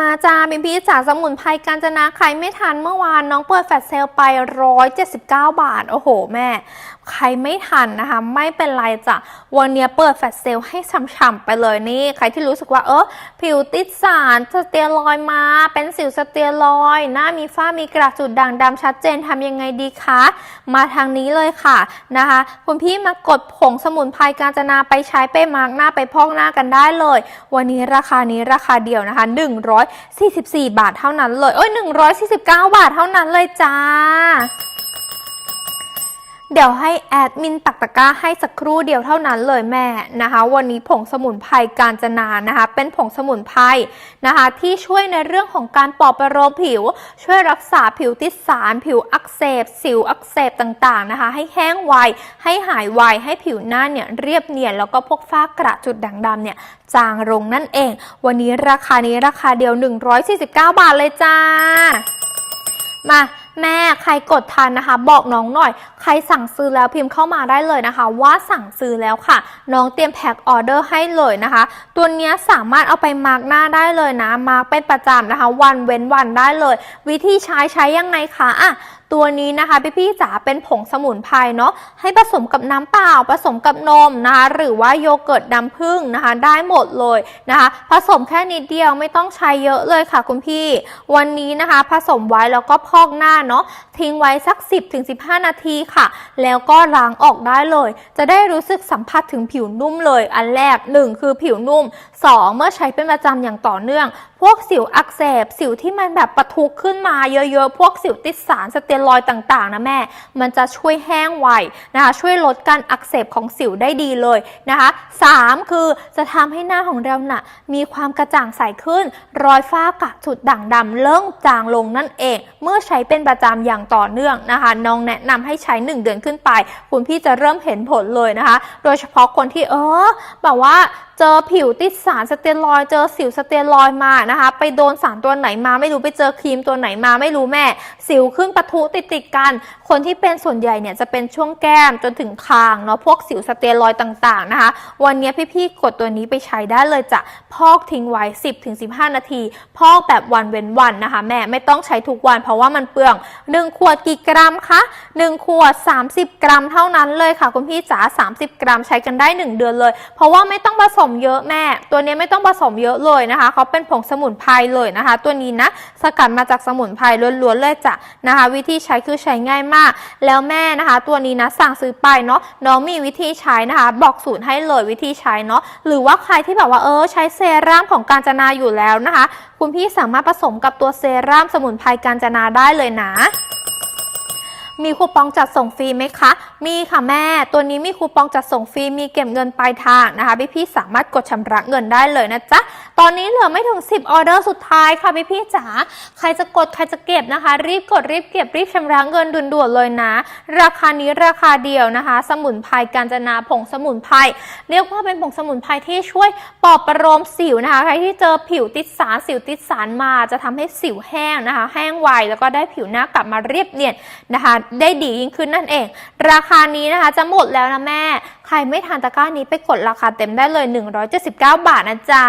มาจ้าพี่พี่จ๋าสมุนไพรกาญจนาใครไม่ทันเมื่อวานน้องเปิดแฟลชเซลไป 179 บาท โอ้โห แม่ ใครไม่ทันนะคะ ไม่เป็นไรจ้ะ วันนี้เปิดแฟลชเซลให้ฉ่ำๆไปเลยนี่ ใครที่รู้สึกว่าเออผิวติดสารสเตียรอยมา เป็นสิวสเตียรอยหน้ามีฝ้ามีกระจุดด่างดำชัดเจนทำยังไงดีคะ มาทางนี้เลยค่ะนะคะคุณพี่มากดผงสมุนไพรกาญจนาไปใช้ไปมาร์กหน้าไปพอกหน้ากันได้เลย วันนี้ราคานี้ราคาเดียวนะคะ144 บาทเท่านั้นเลย เอ้ย 149 บาทเท่านั้นเลยจ้า เดี๋ยวให้แอดมินตักตะกร้าให้สักครู่เดียวเท่านั้นเลยแม่นะคะ วันนี้ผงสมุนไพรกาญจนานะคะ เป็นผงสมุนไพรนะคะ ที่ช่วยในเรื่องของการปลอบประโลมผิว ช่วยรักษาผิวติดสาร ผิวอักเสบ สิวอักเสบต่างๆนะคะ ให้แห้งไวให้หายไวให้ผิวหน้าเนี่ยเรียบเนียนแล้วก็พวกฝ้ากระจุดด่างดำเนี่ยจางลงนั่นเอง วันนี้ราคานี้ราคาเดียว 149 บาทเลยจ้ามา แม่ใครกดทันนะคะ บอกน้องหน่อย ใครสั่งซื้อแล้วพิมพ์เข้ามาได้เลยนะคะ ว่าสั่งซื้อแล้วค่ะ น้องเตรียมแพ็คออเดอร์ให้เลยนะคะ ตัวนี้สามารถเอาไปมาร์กหน้าได้เลยนะ มาร์กเป็นประจำนะคะ วันเว้นวันได้เลย วิธีใช้ใช้ยังไงคะอะ ตัวนี้นะคะพี่พี่ๆจ๋าเป็นผงสมุนไพรเนาะให้ผสมกับน้ำเปล่า ผสมกับนมนะคะหรือว่าโยเกิร์ตน้ำผึ้งนะคะ ได้หมดเลยนะคะ ผสมแค่นิดเดียวไม่ต้องใช้เยอะเลยค่ะคุณพี่ วันนี้นะคะ ผสมไว้แล้วก็พอกหน้าเนาะทิ้งไว้สัก 10-15 นาทีค่ะ แล้วก็ล้างออกได้เลย จะได้รู้สึกสัมผัสถึงผิวนุ่มเลย อันแรก 1 คือผิวนุ่ม 2 เมื่อใช้เป็นประจำอย่างต่อเนื่อง พวกสิวอักเสบ สิวที่มันแบบปะทุขึ้นมาเยอะๆ พวกสิวติดสารสเตียรอยต่างๆนะแม่ มันจะช่วยแห้งไวนะคะช่วยลดการอักเสบของสิวได้ดีเลยนะคะ 3 คือจะทำให้หน้าของเราน่ะมีความกระจ่างใสขึ้น รอยฝ้ากระจุดด่างดำเริ่มจางลงนั่นเอง เมื่อใช้เป็นประจำอย่างต่อเนื่องนะคะ น้องแนะนำให้ใช้ 1 เดือนขึ้นไป คุณพี่จะเริ่มเห็นผลเลยนะคะ โดยเฉพาะคนที่เออแบบว่าเจอผิวติดสารสเตียรอยเจอสิวสเตียรอยมานะคะ ไปโดนสารตัวไหนมาไม่รู้ไปเจอครีมตัวไหนมาไม่รู้แม่ สิวขึ้นปะทุติดติดกัน คนที่เป็นส่วนใหญ่เนี่ยจะเป็นช่วงแก้มจนถึงคางเนาะพวกสิวสเตียรอยต่างๆนะคะ วันนี้พี่ๆกดตัวนี้ไปใช้ได้เลยจะพอกทิ้งไว้ 10-15 นาที พอกแบบวันเว้นวันนะคะ แม่ไม่ต้องใช้ทุกวัน เพราะว่ามันเปลือง 1 ขวดกี่กรัมคะ 1 ขวด 30 กรัมเท่านั้นเลยค่ะ คุณพี่จ๋า30 กรัมใช้กันได้ 1 เดือนเลย เพราะว่าไม่ต้องผสมเยอะแม่ ตัวนี้ไม่ต้องผสมเยอะเลยนะคะเขาเป็นผงสมุนมุนไพรเลยนะคะ ตัวนี้นะสกัดมาจากสมุนไพรล้วนๆเลยจ้ะนะคะ วิธีใช้คือใช้ง่ายมาก แล้วแม่นะคะ ตัวนี้นะสั่งซื้อไปเนาะน้องมีวิธีใช้นะคะ บอกสูตรให้เลยวิธีใช้เนาะหรือว่าใครที่แบบว่าเออใช้เซรั่มของกาญจนาอยู่แล้วนะคะ คุณพี่สามารถผสมกับตัวเซรั่มสมุนไพรกาญจนาได้เลยนะ มีคูปองจัดส่งฟรีไหมคะ มีค่ะแม่ ตัวนี้มีคูปองจัดส่งฟรี มีเก็บเงินปลายทางนะคะพี่ๆสามารถกดชำระเงินได้เลยนะจ๊ะ ตอนนี้เหลือไม่ถึง 10 ออเดอร์สุดท้ายค่ะพี่ๆจ๋า ใครจะกดใครจะเก็บนะคะ รีบกดรีบเก็บรีบชำระเงินด่วนๆเลยนะ ราคานี้ราคาเดียวนะคะ สมุนไพรกาญจนาผงสมุนไพร เรียกว่าเป็นผงสมุนไพรที่ช่วยปลอบประโลมสิวนะคะ ใครที่เจอผิวติดสารสิวติดสารมาจะทำให้สิวแห้งนะคะ แห้งไวแล้วก็ได้ผิวหน้ากลับมาเรียบเนียนนะคะได้ดียิ่งขึ้นนั่นเอง ราคานี้นะคะจะหมดแล้วนะแม่ ใครไม่ทานตะกร้านี้ไปกดราคาเต็มได้เลย 179 บาทนะจ๊ะ